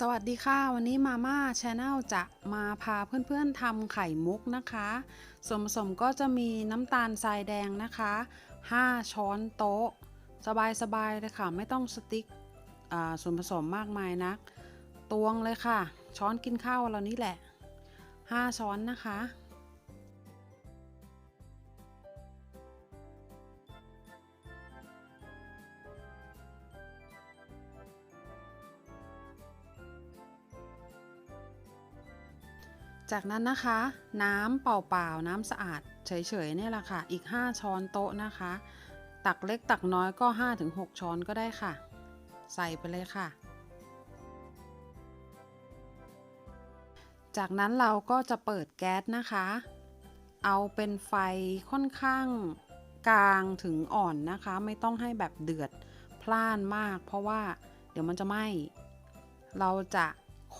สวัสดีค่ะ วันนี้มาม่าชาแนลจะมาพาเพื่อนๆทำไข่มุกนะคะส่วนผสมก็จะมีน้ำตาลทรายแดงนะคะ 5 ช้อนโต๊ะ สบายๆเลยค่ะ ไม่ต้องสติ๊กส่วนผสมมากมายนัก ตวงเลยค่ะ ช้อนกินข้าวเรานี่แหละ 5 ช้อนนะคะ จากนั้นนะคะ น้ำเปล่าๆน้ำสะอาดเฉยๆเนี่ยแหละค่ะ อีก 5 ช้อนโต๊ะนะคะ ตักเล็กตักน้อยก็ 5-6 ช้อนก็ได้ค่ะ ใส่ไปเลยค่ะ จากนั้นเราก็จะเปิดแก๊สนะคะ เอาเป็นไฟค่อนข้างกลางถึงอ่อนนะคะ ไม่ต้องให้แบบเดือดพล่านมาก เพราะว่าเดี๋ยวมันจะไหม้เราจะ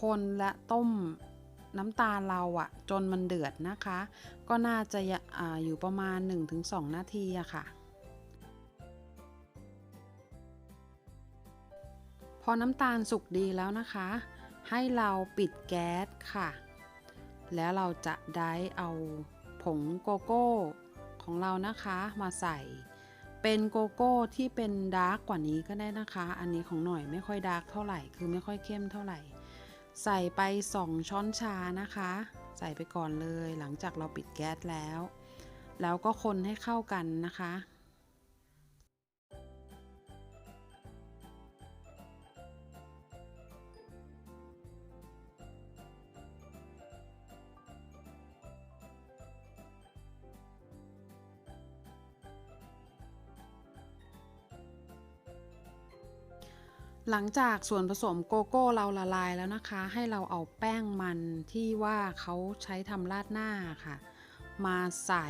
คนและต้ม น้ำตาลเราอะจนมันเดือดนะคะ ก็น่าจะออยู่ประมาณ 1-2 นาทีอะค่ะ พอน้ำตาลสุกดีแล้วนะคะ ให้เราปิดแก๊สค่ะ แล้วเราจะได้เอาผงโกโก้ของเรานะคะมาใส่เป็นโกโก้ที่เป็นดาร์กกว่านี้ก็ได้นะคะ อันนี้ของหน่อยไม่ค่อยดาร์กเท่าไหร่ คือไม่ค่อยเข้มเท่าไหร่ ใส่ไป 2 ช้อนชานะคะ ใส่ไปก่อนเลยหลังจากเราปิดแก๊สแล้ว แล้วก็คนให้เข้ากันนะคะ หลังจากส่วนผสมโกโก้เราละลายแล้วนะคะ ให้เราเอาแป้งมันที่ว่าเขาใช้ทำราดหน้าค่ะ มาใส่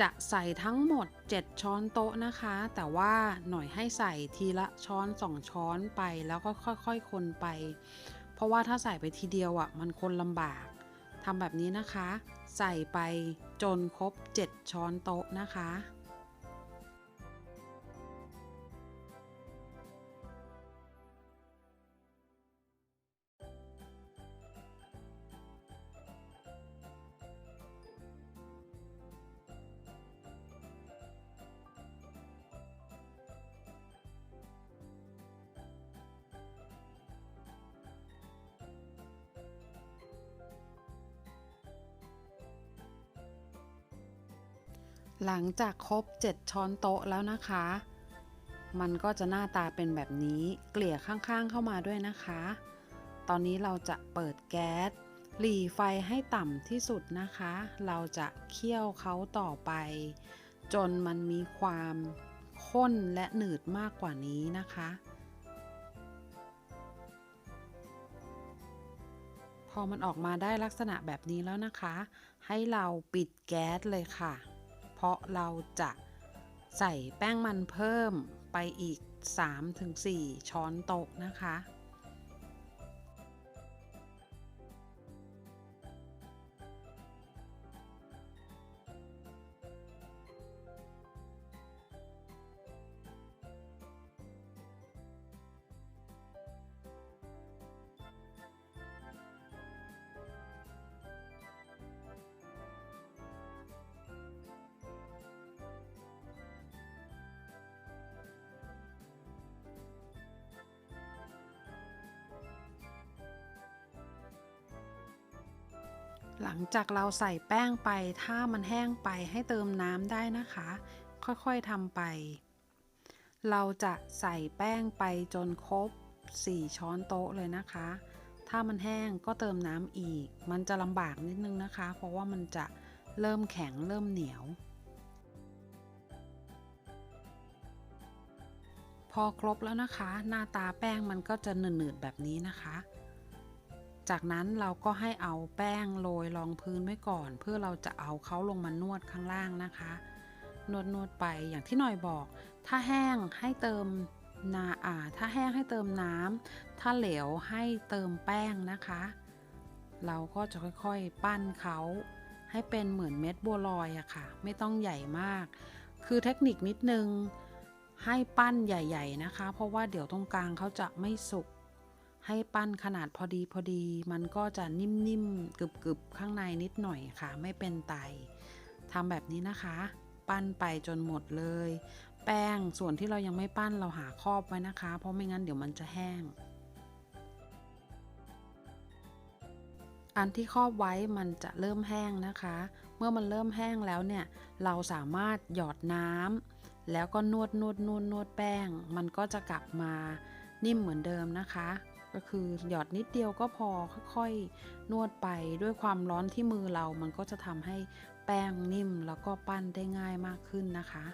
จะใส่ทั้งหมด 7 ช้อนโต๊ะนะคะ แต่ว่าหน่อยให้ใส่ทีละช้อน 2 ช้อนไปแล้วก็ค่อยๆคนไป เพราะว่าถ้าใส่ไปทีเดียวอะมันคนลำบากทำแบบนี้นะคะ ใส่ไปจนครบ 7 ช้อนโต๊ะนะคะ หลังจากครบ 7 ช้อนโต๊ะแล้วนะคะ มันก็จะหน้าตาเป็นแบบนี้ เกลี่ยข้างๆเข้ามาด้วยนะคะ ตอนนี้เราจะเปิดแก๊ส หลีไฟให้ต่ำที่สุดนะคะ เราจะเคี่ยวเขาต่อไป จนมันมีความข้นและหนืดมากกว่านี้นะคะ พอมันออกมาได้ลักษณะแบบนี้แล้วนะคะ ให้เราปิดแก๊สเลยค่ะ เพราะเราจะใส่แป้งมันเพิ่มไปอีก 3-4 ช้อนโต๊ะนะคะ หลังจากเราใส่แป้งไป ถ้ามันแห้งไปให้เติมน้ำได้นะคะ ค่อยๆทำไป เราจะใส่แป้งไปจนครบ 4 ช้อนโต๊ะเลยนะคะ ถ้ามันแห้งก็เติมน้ำอีก มันจะลำบากนิดนึงนะคะ เพราะว่ามันจะเริ่มแข็งเริ่มเหนียว พอครบแล้วนะคะ หน้าตาแป้งมันก็จะหนืดๆแบบนี้นะคะ จากนั้นเราก็ให้เอาแป้งโรยรองพื้นไว้ก่อน เพื่อเราจะเอาเขาลงมานวดข้างล่างนะคะ นวดนวดไปอย่างที่หน่อยบอก ถ้าแห้งให้เติมนาอ่า ถ้าแห้งให้เติมน้ำถ้าเหลวให้เติมแป้งนะคะ เราก็จะค่อยๆปั้นเขาให้เป็นเหมือนเม็ดบัวลอยอะค่ะ ไม่ต้องใหญ่มาก คือเทคนิคนิดนึงให้ปั้นใหญ่ ๆนะคะ เพราะว่าเดี๋ยวตรงกลางเขาจะไม่สุก ให้ปั้นขนาดพอดีพอดี มันก็จะนิ่มๆกรึบๆ ข้างในนิดหน่อยค่ะ ไม่เป็นไตทำแบบนี้นะคะ ปั้นไปจนหมดเลย แป้งส่วนที่เรายังไม่ปั้นเราหาครอบไว้นะคะ เพราะไม่งั้นเดี๋ยวมันจะแห้ง อันที่ครอบไว้มันจะเริ่มแห้งนะคะ เมื่อมันเริ่มแห้งแล้วเนี่ย เราสามารถหยอดน้ำแล้วก็นวดนวดนวดนวดแป้ง มันก็จะกลับมานิ่มเหมือนเดิมนะคะ ก็คือหยอดนิดเดียวก็พอค่อยๆ นวดไปด้วยความร้อนที่มือเรามันก็จะทำให้แป้งนิ่มแล้วก็ปั้นได้ง่ายมากขึ้นนะคะ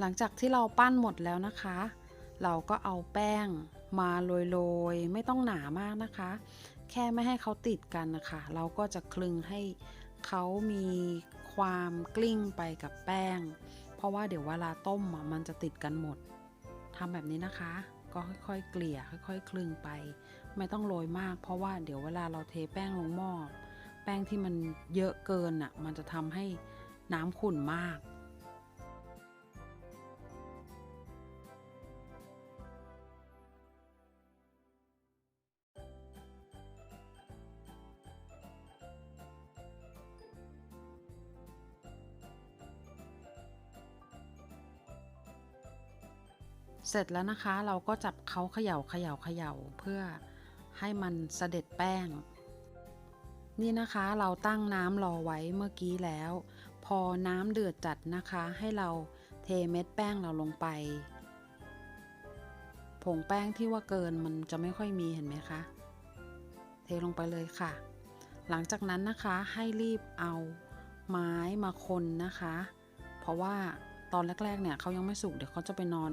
หลังจากที่เราปั้นหมดแล้วนะคะ เราก็เอาแป้งมาโรยๆ ไม่ต้องหนามากนะคะ แค่ไม่ให้เขาติดกันนะคะ เราก็จะคลึงให้เขามีความกลิ้งไปกับแป้ง เพราะว่าเดี๋ยวเวลาต้มมันจะติดกันหมดทำแบบนี้นะคะ ก็ค่อยๆ เกลี่ยค่อย ๆ คลึงไป ไม่ต้องโรยมาก เพราะว่าเดี๋ยวเวลาเราเทแป้งลงหม้อแป้งที่มันเยอะเกินอะมันจะทำให้น้ำขุ่นมาก เสร็จแล้วนะคะเราก็จับเขาเขย่าเขย่าเขย่าเพื่อให้มันเสด็จแป้ง นี่นะคะเราตั้งน้ำรอไว้เมื่อกี้แล้ว พอน้ำเดือดจัดนะคะ ให้เราเทเม็ดแป้งเราลงไป ผงแป้งที่ว่าเกินมันจะไม่ค่อยมีเห็นไหมคะ เทลงไปเลยค่ะ หลังจากนั้นนะคะให้รีบเอาไม้มาคนนะคะ เพราะว่า ตอนแรกๆเนี่ยเขายังไม่สุกเดี๋ยวเขาจะไปนอน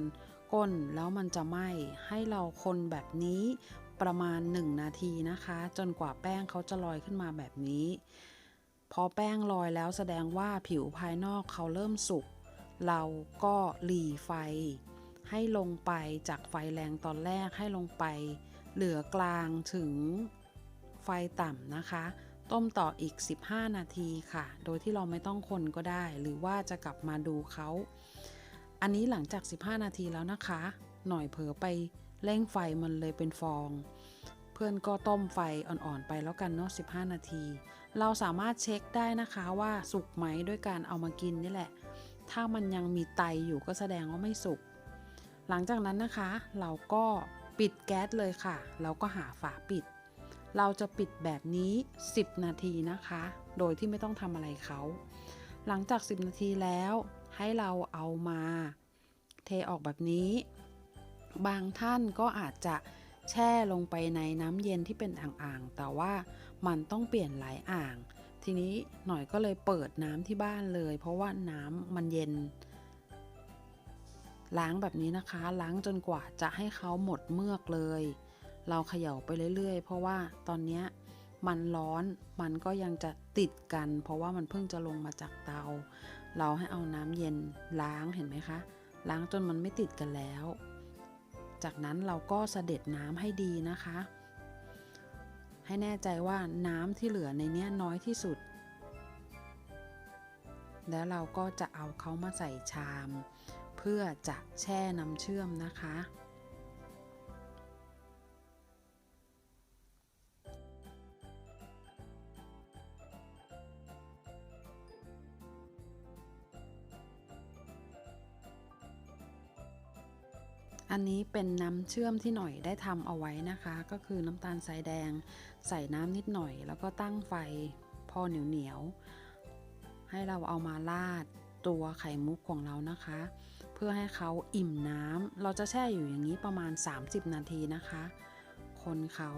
ก้นแล้วมันจะไหม้ให้เราคนแบบนี้ประมาณ 1 นาทีนะคะ จนกว่าแป้งเขาจะลอยขึ้นมาแบบนี้ พอแป้งลอยแล้วแสดงว่าผิวภายนอกเขาเริ่มสุก เราก็หลีไฟ ให้ลงไปจากไฟแรงตอนแรกให้ลงไป เหลือกลางถึงไฟต่ำนะคะ ต้มต่ออีก 15 นาทีค่ะ โดยที่เราไม่ต้องคนก็ได้ หรือว่าจะกลับมาดูเขา อันนี้หลังจาก 15 นาทีแล้วนะคะ หน่อยเผลอไปเร่งไฟมันเลยเป็นฟอง เพื่อนก็ต้มไฟอ่อนๆไปแล้วกันเนาะ 15 นาที เราสามารถเช็คได้นะคะว่าสุกไหมด้วยการเอามากินนี่แหละ ถ้ามันยังมีไตอยู่ก็แสดงว่าไม่สุก หลังจากนั้นนะคะ เราก็ปิดแก๊สเลยค่ะ แล้วก็หาฝาปิด เราจะปิดแบบนี้ 10 นาทีนะคะ โดยที่ไม่ต้องทำอะไรเขา หลังจาก 10 นาทีแล้วให้เราเอามาเทออกแบบนี้ บางท่านก็อาจจะแช่ลงไปในน้ำเย็นที่เป็นอ่างๆ แต่ว่ามันต้องเปลี่ยนหลายอ่าง ทีนี้หน่อยก็เลยเปิดน้ำที่บ้านเลย เพราะว่าน้ำมันเย็น ล้างแบบนี้นะคะ ล้างจนกว่าจะให้เขาหมดเมือกเลย เราเขย่าไปเรื่อยๆ เพราะว่าตอนนี้มันร้อนมันก็ยังจะติดกัน เพราะว่ามันเพิ่งจะลงมาจากเตา เราให้เอาน้ำเย็นล้างเห็นไหมคะ ล้างจนมันไม่ติดกันแล้ว จากนั้นเราก็เสด็จน้ำให้ดีนะคะ ให้แน่ใจว่าน้ำที่เหลือในนี้น้อยที่สุด แล้วเราก็จะเอาเขามาใส่ชาม เพื่อจะแช่น้ำเชื่อมนะคะ อันนี้เป็นน้ำเชื่อมที่หน่อยได้ทำเอาไว้นะคะ ก็คือน้ำตาลทรายแดง ใส่น้ำนิดหน่อย แล้วก็ตั้งไฟพอเหนียวเหนียวให้เราเอามาราดตัวไข่มุกของเรานะคะ เพื่อให้เขาอิ่มน้ำเราจะแช่อยู่อย่างนี้ประมาณ 30 นาทีนะคะ คนเขา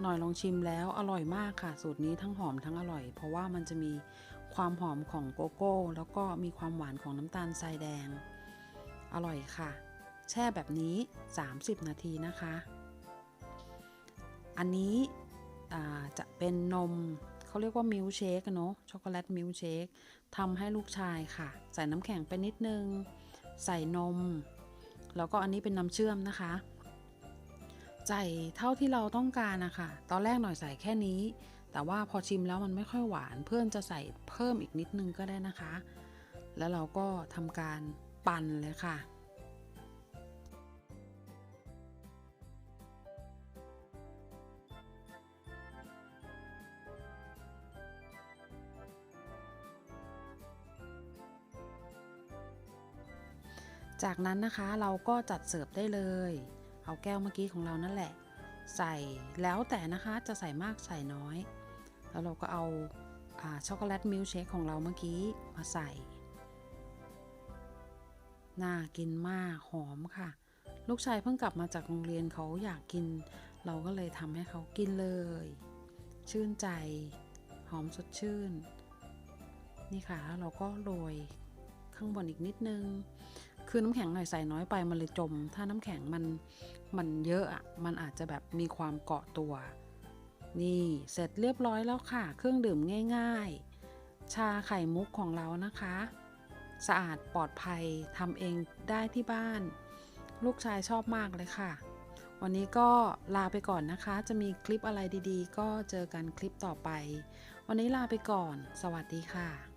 หน่อยลองชิมแล้วอร่อยมากค่ะ สูตรนี้ทั้งหอมทั้งอร่อย เพราะว่ามันจะมีความหอมของโกโก้ แล้วก็มีความหวานของน้ำตาลทรายแดง อร่อยค่ะ แช่แบบนี้ 30 นาทีนะคะ อันนี้จะเป็นนมเขาเรียกว่ามิลค์เชคเนาะช็อกโกแลตมิลค์เชคทำให้ลูกชายค่ะ ใส่น้ำแข็งไปนิดนึง ใส่นม แล้วก็อันนี้เป็นน้ำเชื่อมนะคะ ใส่เท่าที่เราต้องการนะคะ ตอนแรกหน่อยใส่แค่นี้ แต่ว่าพอชิมแล้วมันไม่ค่อยหวาน เพื่อนจะใส่เพิ่มอีกนิดนึงก็ได้นะคะ แล้วเราก็ทำการปั่นเลยค่ะ จากนั้นนะคะเราก็จัดเสิร์ฟได้เลย เอาแก้วเมื่อกี้ของเรานั่นแหละ ใส่แล้วแต่นะคะจะใส่มากใส่น้อย แล้วเราก็เอาอาช็อกโกแลตมิลค์เชคของเราเมื่อกี้มาใส่ น่ากินมากหอมค่ะ ลูกชายเพิ่งกลับมาจากโรงเรียนเขาอยากกิน เราก็เลยทำให้เขากินเลย ชื่นใจ หอมสดชื่น นี่ค่ะแล้วเราก็โรยข้างบนอีกนิดนึง คือน้ำแข็งหน่อยใส่น้อยไปมันเลยจม ถ้าน้ำแข็งมันมันเยอะอะมันอาจจะแบบมีความเกาะตัว นี่เสร็จเรียบร้อยแล้วค่ะ เครื่องดื่มง่าย ๆ ชาไข่มุกของเรานะคะ สะอาดปลอดภัยทำเองได้ที่บ้าน ลูกชายชอบมากเลยค่ะ วันนี้ก็ลาไปก่อนนะคะ จะมีคลิปอะไรดีๆ ก็เจอกันคลิปต่อไป วันนี้ลาไปก่อน สวัสดีค่ะ